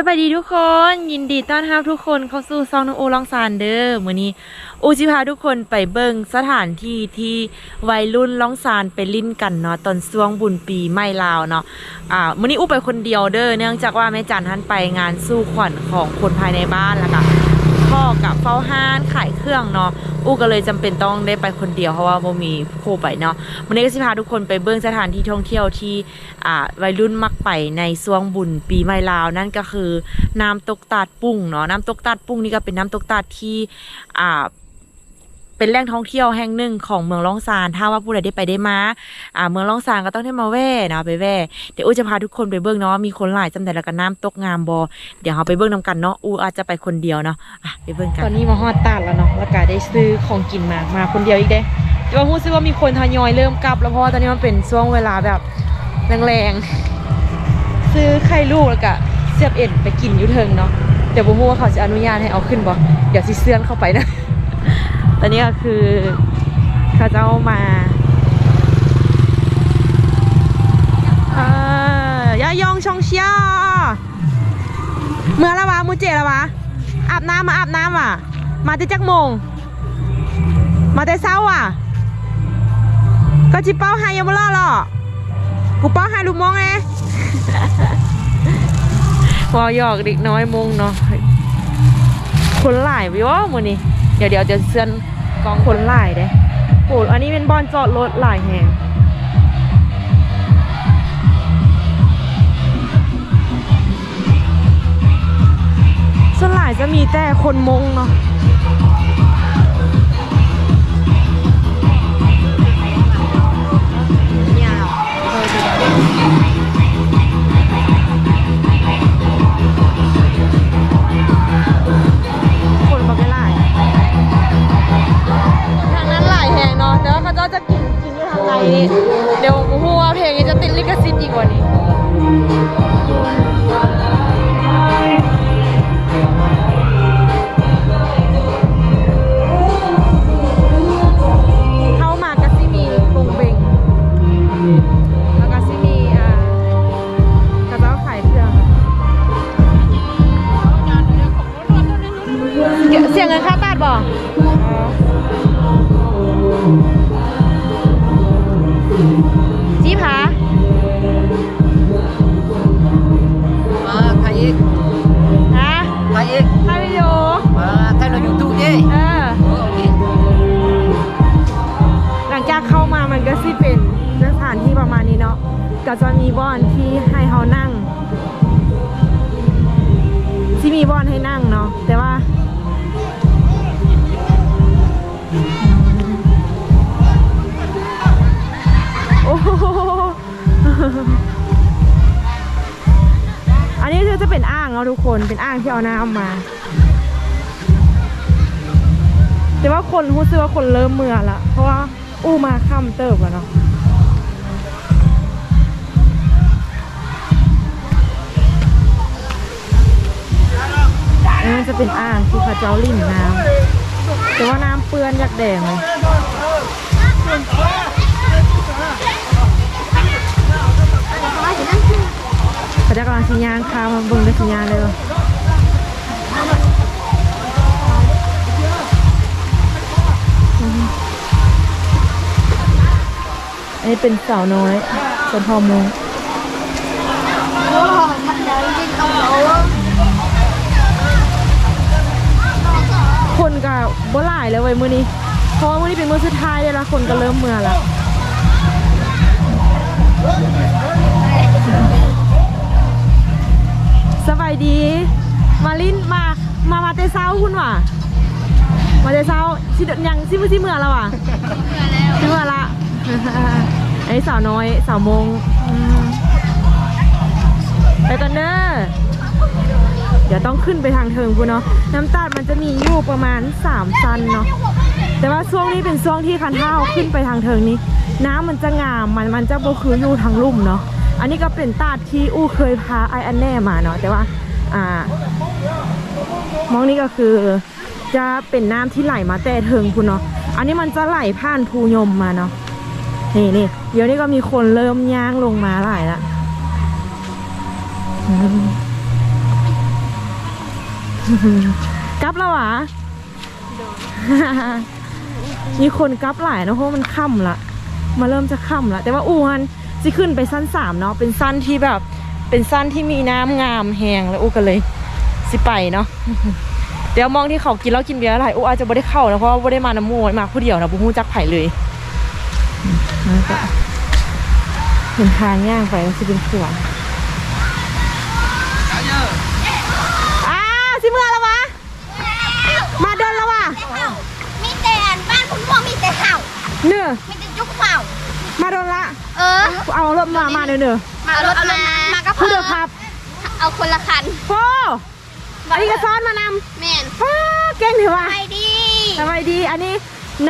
สวัสดีทุกคนยินดีต้อนรับทุกคนเข้าสู่ซองน้องโอลองซานเด้อมื้อนี้อูจิพาทุกคนไปเบิ่งสถานที่ที่วัยรุ่นล่องซานไปลิ้นกันเนาะตอนช่วงบุญปีไม่ลาวเนาะอ่ามื้อนี้อูไปคนเดียวเด้อเนื่องจากว่าแม่จันท่านไปงานสู้ขวัญของคนภายในบ้านแล้วก็ พ่อกับเฝ้าห้านขายเครื่องเนาะอูก็เลยจำเป็นต้องได้ไปคนเดียวเพราะว่าบ่มีโคไปเนาะวันนี้ก็จะพาทุกคนไปเบื้องสถานที่ท่องเที่ยวที่อ่าวัยรุ่นมักไปในช่วงบุญปีใหม่ลาวนั่นก็คือน้ำตกตาดปุ้งเนาะน้ำตกตาดปุ้งนี่ก็เป็นน้ำตกตาดที่อ่า เป็นแหล่งท่องเที่ยวแห่งหนึ่งของเมืองล่องซาน ถ้าว่าผู้ใดได้ไปได้มา อ่า เมืองล่องซานก็ต้องได้มาแว่นะไปแว่เดี๋ยวอู้จะพาทุกคนไปเบิ่งเนาะ มีคนหลายจำได้แล้วก็น้ำตกงามบอเดี๋ยวเราไปเบิ่งนำกันเนาะ อู้อาจจะไปคนเดียวเนาะ อะไปเบิ่งกัน ตอนนี้มาฮอดตาดแล้วเนาะแล้วก็ได้ซื้อของกินมา มาคนเดียวอีกเด้แต่ว่ารู้สึกว่ามีคนทยอยเริ่มกลับ แล้วเพราะตอนนี้มันเป็นช่วงเวลาแบบแรงๆ ซื้อไข่ลูกแล้วก็เสียบเอ็นไปกินอยูเทิงเนาะ เดี๋ยวบ่ฮู้ว่าเขาจะอนุญาตให้เอาขึ้นบ่เดี๋ยวสิเสื่อนเข้าไปนะ ตอนนี้ก็คือเขาจะเอามาอ่ายายองชองเชียเมื่อละวะมูเจละวะอาบน้ำมาอาบน้ำว่ะ มาแต่จักโมง มาแต่เช้าว่ะ ก็จิเป้าให้ยังไม่รอดหรอกกูเป้าให้ลูกมองไงพอหยอกเด็กน้อยมงเนาะคนหลายวิวมือนี้ เดี๋ยวเดี๋ยวจะเสื้อนกองคนหลายเด้โอ้อันนี้เป็นบอลจอดรถหลายแหงส่วนหลายจะมีแต่คนมงเนาะ แต่ว่าเขาเจ้าจะกินกินอยู่ทางในนี่เดี๋ยวกูพูดว่าเพลงนี้จะติดลิขสิทธิ์อีกกว่านี้ อันนี้คือจะเป็นอ่างเนาทุกคนเป็นอ่างที่เอาน้ำมา แต่ว่าคนรู้สึกว่าคนเริ่มเมื่อละเพราะว่าอู้มาค่ำเติบแล้วเนาะอันนี้จะเป็นอ่างที่เขาเจ้าลิ่นน้ำแต่ว่าน้ำเปื้อนยักแดงเลย เขาจะกำลังสัญญาณข้ามาเบิ่งด้วยสัญญาณเลยว่ะอันนี้เป็นสาวน้อยส่วนฮอมนคนก็บ่หลายแล้วเว้ยมื้อนี้เพราะว่ามื้อนี้เป็นมื้อสุดท้ายเลยละคนก็เริ่มเมื่อละ สบายดี มาลินมา มามาแต่เช้าคุณว่ะมาแต่เช้าสิเดยังสิมือสิเมื่อแล้วว่ะเชื่อละไอ้สาวน้อยสาวมงไปกันเด้อเดี๋ยวต้องขึ้นไปทางเทิงพูเนาะน้ำตาลมันจะมีอยู่ประมาณ3ซันเนาะแต่ว่าช่วงนี้เป็นช่วงที่คันเท้าขึ้นไปทางเทิงนี้ น้ำมันจะงามมันมันจะบ่คืออยู่ทางลุ่มเนาะ อันนี้ก็เป็นตาดที่อู้เคยพาไออันแน่มาเนาะแต่ว่าอ่ามองนี้ก็คือจะเป็นน้ำที่ไหลมาแต่เทิงพูเนาะอันนี้มันจะไหลผ่านภูยมมาเนาะนี่นี่เดี๋ยวนี้ก็มีคนเริ่มย่างลงมาหลายละกลับแล้วหวะมีคนกลับหลายเนะเพราะมันค่ำละมาเริ่มจะค่ำละแต่ว่าอูฮัน จะขึ้นไปสั้นสามเนาะเป็นสั้นที่แบบ เป็นสั้นที่มีน้ำงามแหงแล้วอูก็เลย สิไปเนาะเดี๋ยวมองที่เขากินแล้วกินเบียร์อะไรอูอาจจะไม่ได้เข้านะเพราะว่าไม่ได้มาน้ำมูมาผู้เดียวนะบุ้งจักไผ่เลยอืมแล้วก็เห็นทางย่างไปก็จะเป็นขวางอ้าวสิเมื่อแล้ววะ มาเดินแล้ววะมีแต่บ้านคุณพ่อมีแต่เห่าเนื้อ มีแต่จุกเห่า มาเดินละ เออ เอารถมา มาเนื้อเนื้อมารถมา มากับผู้เพื่เดีอยวครับ เอาคนละคันโอ้อันนี้ก็ซ้อนมานแม่นำอ้าเก่งเถอะวะไปดีสบายดี อันนี้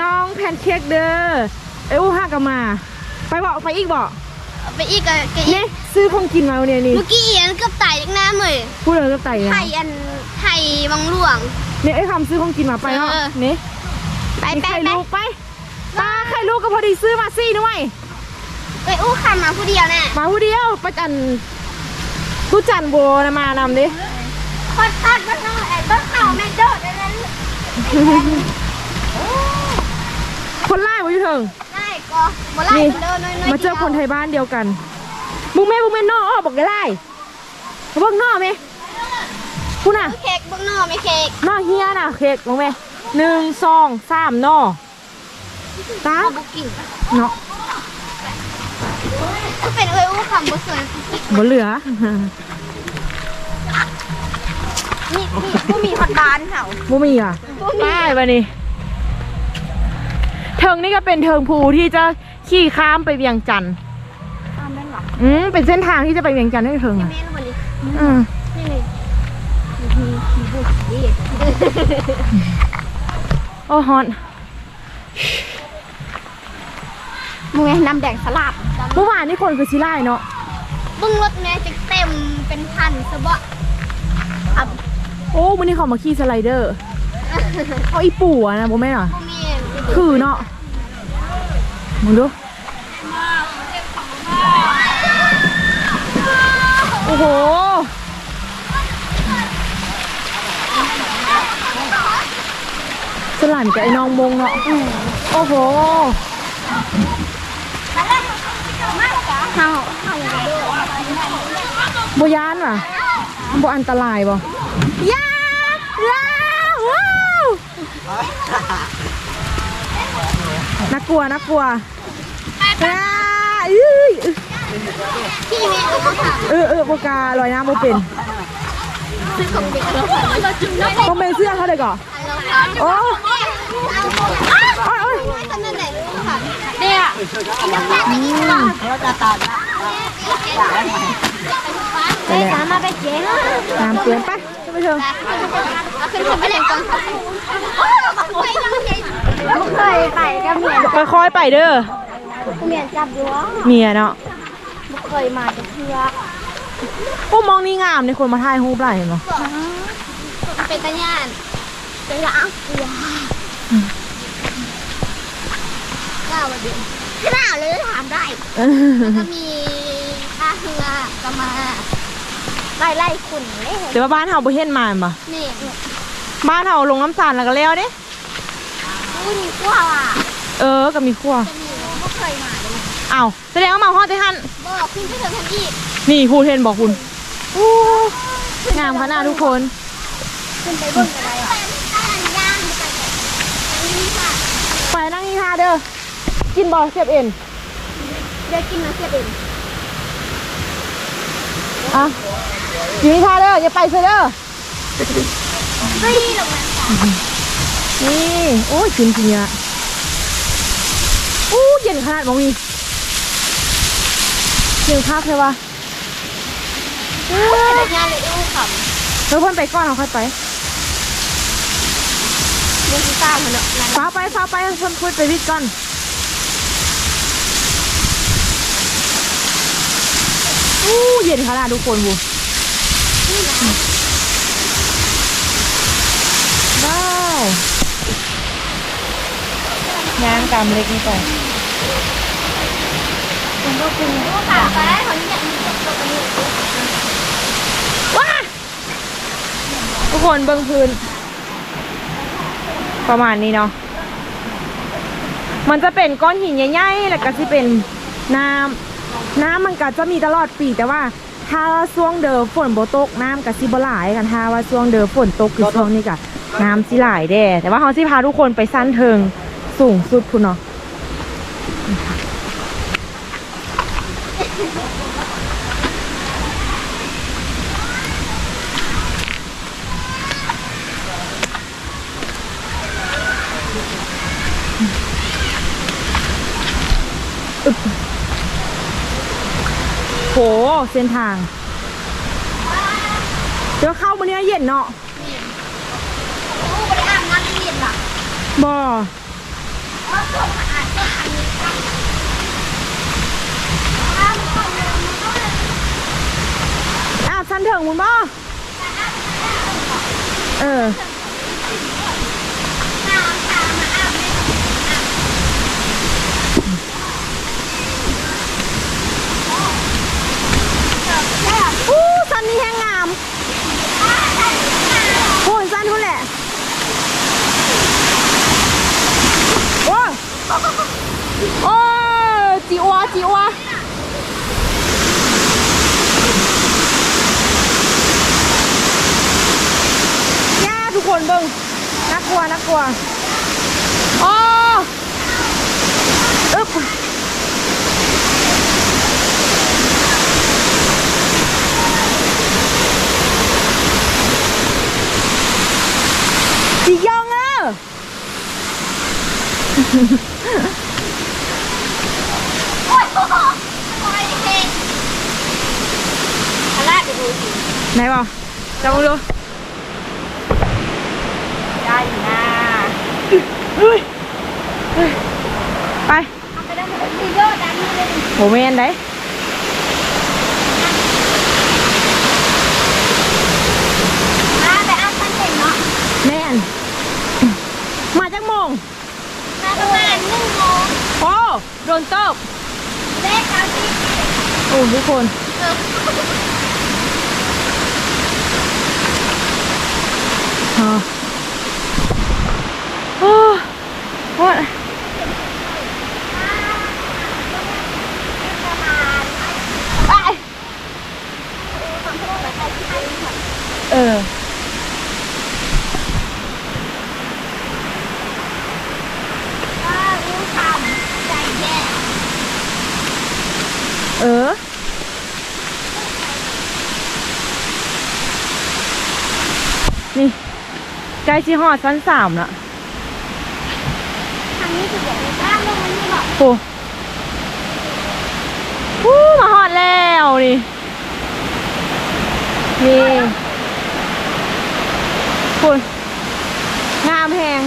น้องแพนเค้กเด้อ เอ้ยอู้ห้ากันมา ไปบอกไปอีกบอกเอาไปอีกก็ก็อีนี่กซื้อของกินมาวันนี้นี่ เมื่อกี้เอียนเกับตายจากน้ำเลยพูดเลยก็ไต่เลยไทยอันไทยวังหลวงเนี่ยไอ้คำซื้อของกินมาไปเนาะเออนี่ไปมีไปไข่ไปลูกไป ตาไข่ลูกก็พอดีซื้อมาซี่ด้วย ไปอู้คันมาผู้เดียวน่ะมาผู้เดียวประจันผู้จันโบนะมานำดิคนตัดบ้านนอกไอ้บ้านเห่าแม่โดดอันนั้นคนไล่มาอยู่เถิงได้ก็บ่ไล่นี่เดินน้อยๆมาเจอคนไทยบ้านเดียวกันบุ้งแม่บุ้งแม่นอกอ้อบอกได้ไล่เบิ่งนอกไหมพูดน่ะเค้กเบ้างนอกไหม่เค้กนอกเฮียน่ะเค้กบุ้งแม่หนึ่งสองสามนอตาเอาบุกินเนาะ ก็เป็นเอ้ยอู้คำบ่สวยบ่เหลือ นี่นี่บ่มีฮอตบานเห่าบ่มีอะป้ายปะนี่เทิงนี่ก็เป็นเทิงภูที่จะขี่ข้ามไปเวียงจันทร์อ้าวแม่นหรออืมเป็นเส้นทางที่จะไปเวียงจันทร์ได้เทิงอะแม่นวันนี้อืมนี่เลยมีมีบุกดีโอ้ฮอน มึงไงน้ำแดงสลับเมื่อวานนี่คนคือชิไล่เนาะบึ้งรถแม่จะเต็มเป็นพันซะบ่อะโอ้วันนี้เขามาขี่สไลเดอร์เอาอีปู่อะนะโบแม่นเหรอบ่มีคือเนาะมึงดูโอ้โหสลันกับไอ้น้องมงเนาะโอ้โห เฮาเฮา บยานว่ะบอันตรายบ่ยาลาว้าวน่ากลัวน่ากลัวอ่าอื้อพี่แม่ก็ถามเออเออโบกาลอยน้ำโบเป็นซื้อของเด็กแล้วเราจุ่มแล้วต้องเป็นเสื้อเขาเลยก่อนโอ้โอ้ยโอ้ยโอ้ยทำนั่น ไหนลูกค่ะเดี๋ยสามารถไปเจ๊งน้ำเตือนไปท่านผู้ชมเอาขึ้นไปเลยก่อนไม่เคยไปกับเมียค่อยๆไปเด้อเมียจับอยู่ว่าเมียเนาะไม่เคยมาจะเพื่อโอ้มองนี่งามในคนมาถ่ายรูปได้เห็นปะเป็นตะยานเป็นละว้าวก้าวมาดิขนาเลยถามได้ก็มี เรือก็มาไล่ไล่ขุนเลยแต่ว่าบ้านเฮาบ่เห็นมาเห็นปะนี่บ้านเฮาลงน้ำสารแล้วก็แล้วเด้อุ้ยมีกว่าอะ เออก็มีขั้วจะมีไม่เคยมาเลยอ้าวแสดงว่ามาฮอดได้ทันบอกขึ้นไปเถอะทันอีกนี่พูดเห็นบอกคุณอู้งามขนาดทุกคนขึ้นไปบนกระไดอะย่างไปนี่ค่ะไปนั่งนี่ท่าเด้อกินบอเสียบเอ็นเดี๋ยวกินน้ำเสียบเอง อะอยู่นี่ท่าเด้ออย่าไปเสียเด้อเฮ้ยลงมาค่ะนี่โอ้ยกินทีเนี้ยอู้เย็นขนาดมองมีเย็นคักเลยวะแต่ย่างเลยอู้ขแล้วเพื่อนไปก่อนเอาค่อยไปำเรื่องที่ตามมันเนาะนั่นฟ้าไปฟ้าไปเพื่อนคุยไปวิทย์ก่อน อู้เย็นขนาดทุกคนบูว้าวย่างกำเล็กนี่ไปคุณก็คุณก็ขาไปคนนี้อยากมีตัวนี้ว้าทุกคนเบิ้งพื้น ประมาณนี้เนาะมันจะเป็นก้อนหินใหญ่ๆแล้วก็จะเป็นน้ำ น้ำมันก็จะมีตลอดปีแต่ว่า ถ้าช่วงเดิมฝนโบตกน้ำก็สิบหลายกันถ้าว่าช่วงเดิมฝนตกคือช่วงนี้ก็น้ำสิหลายแด่แต่ว่าเขาสิพาทุกคนไปสั้นเทิงสูงสุดพุ่นเนาะ หเส้นทางเดี๋ยวเข้ามาเนี้ยเย็นเนาะโอ้ไปอาบน้ำเย็นล่ะบ่เพราะคนอาจจะหันอาบน้ำเย็นมันก็เลยอ้าวชั้นเถิงมุนบ่เออ นนี้แห้งงามโอ้ยชั้นทุนแหละโอ้ยโอ้ยจีอัวจีอัวย่าทุกคนเบิ่งน่ากลัวน่ากลัวโอ้อึ๊บจียองเออ โอ้ยโอ้ยโอ้ยเด็กอะไรไปดูสิไหนบอกจะมาดูได้อยู่นะเฮ้ยเฮ้ยไปเอาไปได้หมดมีเยอะดังนี้เลยโหเมนได้มาไปอาบน้ำเย็นเนาะแม่นมาจากโมงมาประมาณหนึ่งโมงโอ้โดนเติบเด็กเอาสิโอ้ทุกคนเอออ๋อโอ้โอ้ย ไปขอโทษแต่ใครที่ให้หมด เออ ว่ารู้ทำใจแย่ เออ นี่ ใกล้ชิฮอดชั้นสามละทางนี้คือแบบบ้านลงมันนี่บอกโอ้ฮู้มาฮอดแล้วนี่นี่คุณงามแหง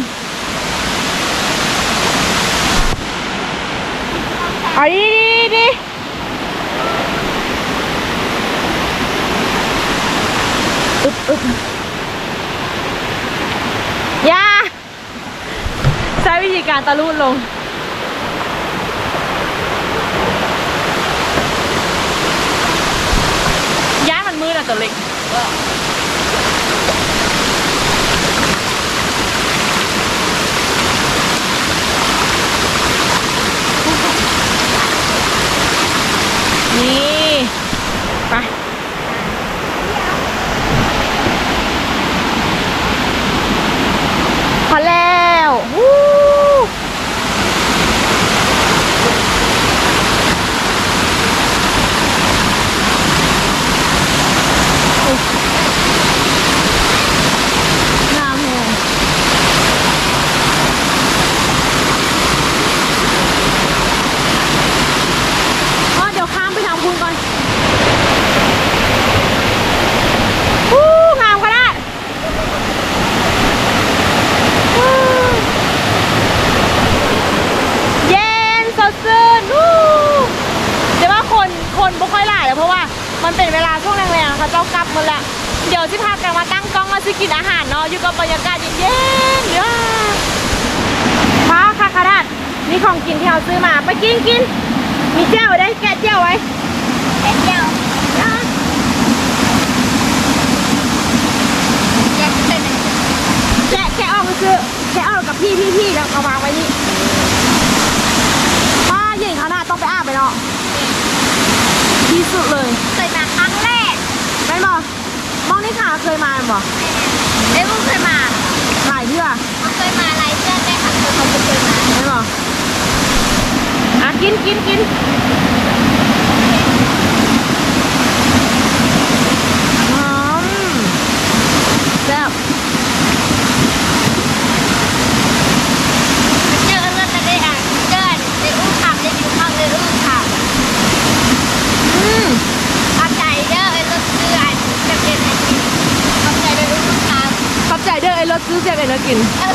เอาดีดีดีอึบอึบอยาใช้วิธีการตะลุลง ย้ายมันมืดอะตัวเล็ก กินอาหารเนาะอยู่กับบรรยากาศเย็นๆเนาะพ่อค่ะาร์ดนี่ของกินที่เราซื้อมาไปกินกินมีเจ้าได้แกะเจ้าไว้แกะเจ้าแกะแกะออกก็คือแกะออกกับพี่พี่พี่แล้วก็วางไว้นี่ป้าหญิงขน้าต้องไปอาบไปเนาะที่สุดเลยเคยมาครั้งแรกไม่บอก้องนี่ค่ะเคยมาบ่เอ้ยมึงเคยมาหลายเพื่อมึเคยมาหลายเพื่อนได้ค่ะเคยเขาเคยมาใช่บ่อะกินกินกินหอมแซ่บ chicken.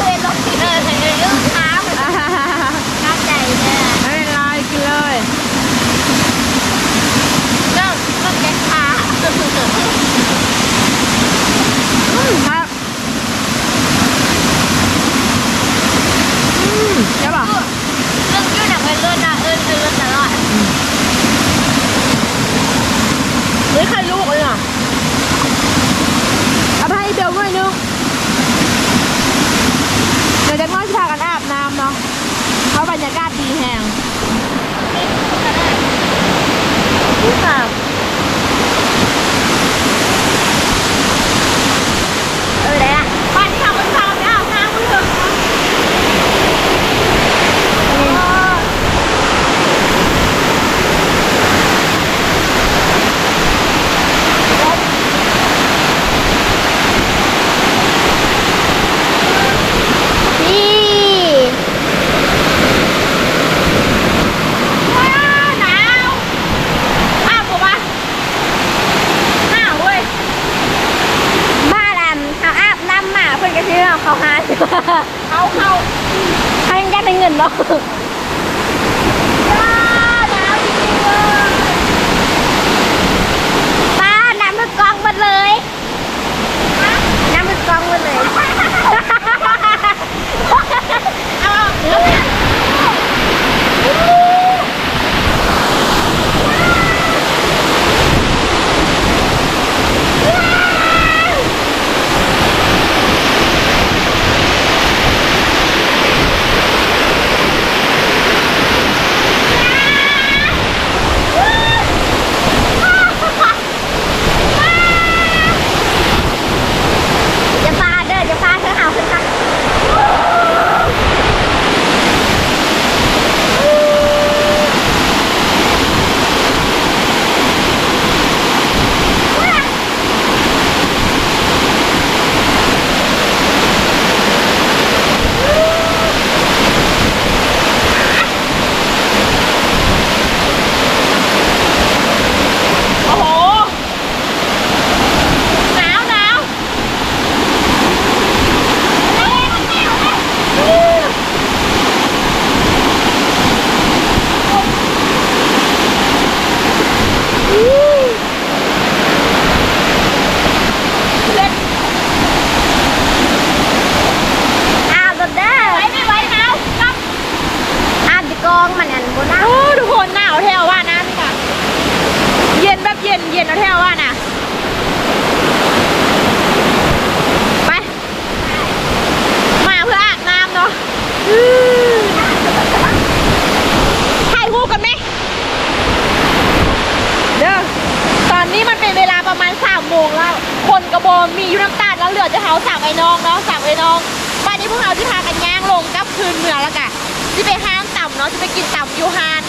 งแล้ว คนกระบอกมีอยู่น้ำตาลแล้วเหลือจะเฮาสามไอ้น้องเนาะสามไอ้น้องวันนี้พวกเราที่พากันย่างลงกับคืนเหนืองแล้วกะที่ไปห้ามต่ำเนาะที่ไปกินต่ำยูฮาน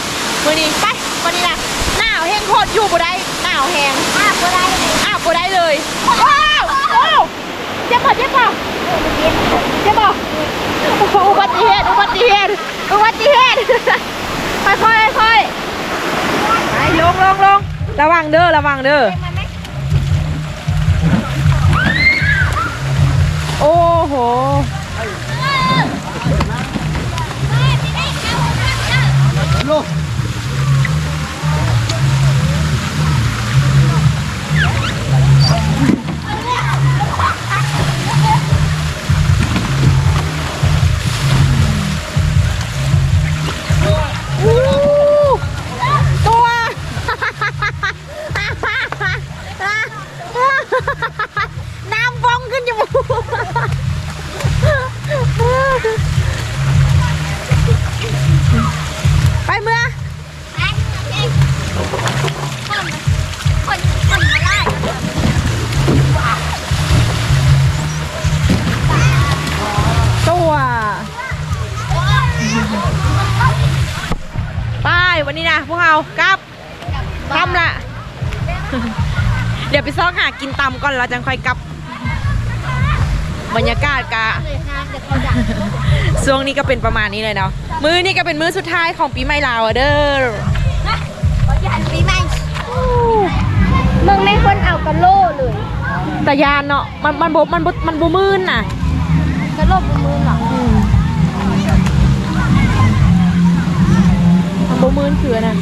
มือนี้ไปวันนี้นะหนาวแห้งโคตรอยู่บ่ได้หนาวแห้งอาบบ่ได้อาบบ่ได้เลยว้าวว้าวเจ็บปะเจ็บปะเจ็บปะอุบัติเหตุอุบัติเหตุอุบัติเหตุค่อยค่อยค่อยไปลงลงลงระวังเด้อระวังเด้อ โอ้โหลูก จังค่อยกลับบรรยากาศกะเลยห้างจะเขาดังช่วงนี้ก็เป็นประมาณนี้เลยเนาะมื้อนี้ก็เป็นมื้อสุดท้ายของปีใหม่ลาวอะเด้อยันปีใหม่มึงไม่คนเอากระโล่เลยแต่ยานเนาะมันมันบมันบมันบมื่นน่ะกระโล่บนมือหรอมันบมื่นคืออันนั่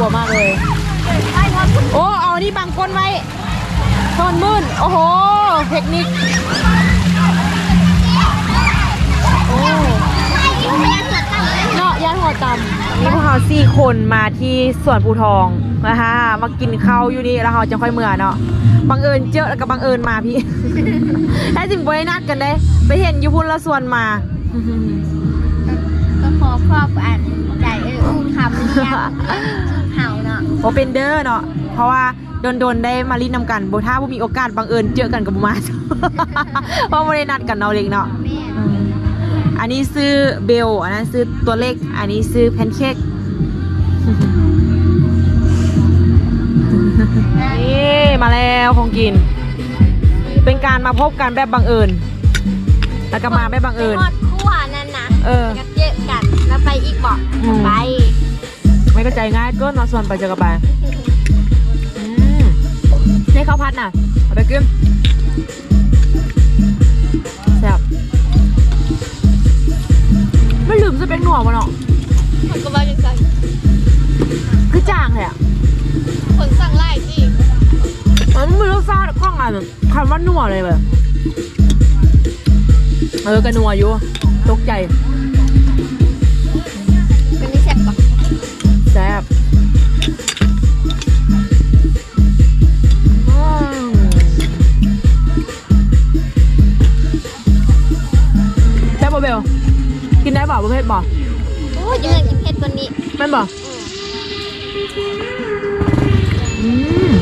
ลัวมากเลย โอ้เอาอันนี่บังก้นไว้ทอนมื่นโอ้โห เทคนิค โอ้เนาะย่านหัวตำนี่พวกเราสี่คนมาที่สวนภูทองนะคะมากินข้าวอยู่นี่แล้วเราจะค่อยเมื่อเนาะบังเอิญเจอแล้วก็บังเอิญมาพี่ได้ถึงบรินัดกันได้ ไปเห็นอยู่พุ่นละส่วนมา ก็ขอครอบอันใจเอออู้คำเรียกเห่าเนาะโอเป็นเดอร์เนาะเพราะว่าโดนๆได้มาลินนำกันโบท่าบ่มีโอกาสบังเอิญเจอกันกับบุมาเพราะไม่ได้นัดกันเนาะเล็กเนาะแม่อันนี้ซื้อเบลอันนั้นซื้อตัวเล็กอันนี้ซื้อแพนเค้กนี่มาแล้วของกิน เป็นการมาพบกันแบบบังเอิญแล้วก็มาแบบบังเอิญไปทอดคั่วนั่นนะ เออกับเจอกัน แล้วไปอีกบอกอืม ไปไม่เข้าใจง่ายก็นอนส่วนไปเจอกันไปอืมนี่ข้าวผัดน่ะเอาไปกินแซ่บไม่ลืมจะเป็นหนัวมันเนาะคนก็ว่าจังซั่นคือจางเลยอะคนสั่งไล่สิมันไม่รู้ซาข้องอะไรแบบคำว่านัวเลยแบบเออกระนัวอยู่ตกใจ กินได้บ่ประเภทบ่โอ้ยยังไงกินเผ็ดกว่านี้แม่นบ่อืม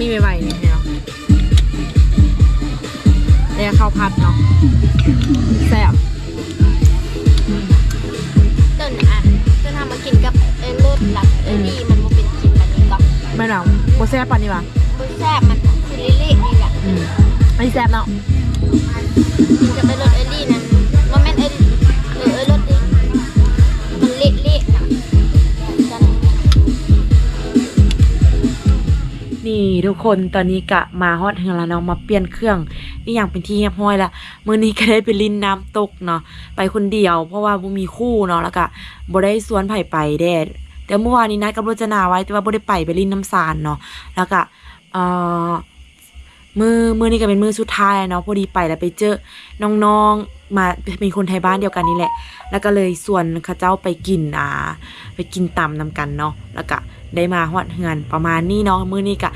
มีไม่ไหวนี่เนาะเนี่ยข้าวผัดเนาะแซ่บต้นอันต้นทำมากินกับเออรสหลักเออนี่มันบ่เป็นกินแบบนี้ก็ไม่หนาวโบแซ่บปานนี่วะบ่แซ่บมันคือเละๆนี่แหละอืมอันนี้แซ่บเนาะกินกับเออรส ทุกคนตอนนี้กะมาฮอตเฮือนแล้วเนาะมาเปลี่ยนเครื่องนี่อย่างเป็นที่เรียบร้อยแล้วมื้อนี้ก็ได้ไปลินน้ำตกเนาะไปคนเดียว เพราะว่าบ่มีคู่เนาะแล้วก็บ่ได้สวนไผไปแดดแต่เมื่อวานนี้นัดกับรจนาไว้แต่ว่าบ่ได้ไปไปลินน้ำสารเนาะแล้วก็เอ่อมือมือนี้ก็เป็นมือสุดท้ายเนาะพอดีไปแล้วไปเจอน้องๆมาเป็นคนไทยบ้านเดียวกันนี่แหละ แล้วก็เลยส่วนข้าเจ้าไปกินอ่า ไปกินตำนำกันเนาะแล้วก็ได้มาฮอดเฮือนประมาณนี้เนาะมื้อนี้ก็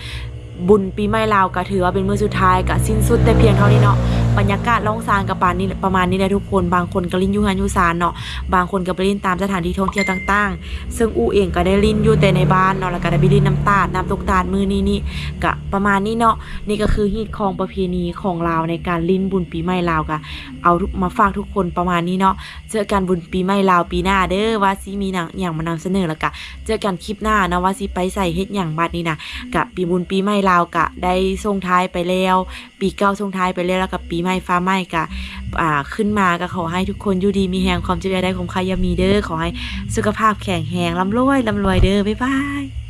บุญปีใหม่ลาวก็ถือว่าเป็นมือสุดท้ายก็สิ้นสุดแต่เพียงเท่านี้เนาะ บรรยากาศล่องซานกับปานนี้ประมาณนี้แหละทุกคน บางคนก็ลิ้นยูงานยูซานเนาะบางคนก็ไปลิ้นตามสถานที่ท่องเที่ยวต่างๆ ซึ่งอูเองก็ได้ลิ้นอยู่แต่ในบ้านเนาะแล้วก็ได้ไปลิ้นน้ำตาดน้ำตกตาดมือนี้นี่ก็ประมาณนี้เนาะนี่ก็คือฮีตของประเพณีของลาวในการลิ้นบุญปีใหม่ลาวก็เอามาฝากทุกคนประมาณนี้เนาะเจอกันบุญปีใหม่ลาวปีหน้าเด้อว่าสิมีหนังอย่างมานำเสนอแล้วก็เจอกันคลิปหน้านะว่าสิไปใส่เฮ็ดอย่างบัดนี้นะกะปีบุญปีใหม่ลาวกะได้ส่งท้ายไปแล้ว ปีเก่าส่งท้ายไปแล้วแล้วกับปีใหม่ฟ้าใหม่กะอ่าขึ้นมาก็ขอให้ทุกคนอยู่ดีมีแหงความเจ็บอย่าได้ของคายามีเด้อขอให้สุขภาพแข็งแรงร่ำรวยร่ำรวยเด้อบ๊ายบาย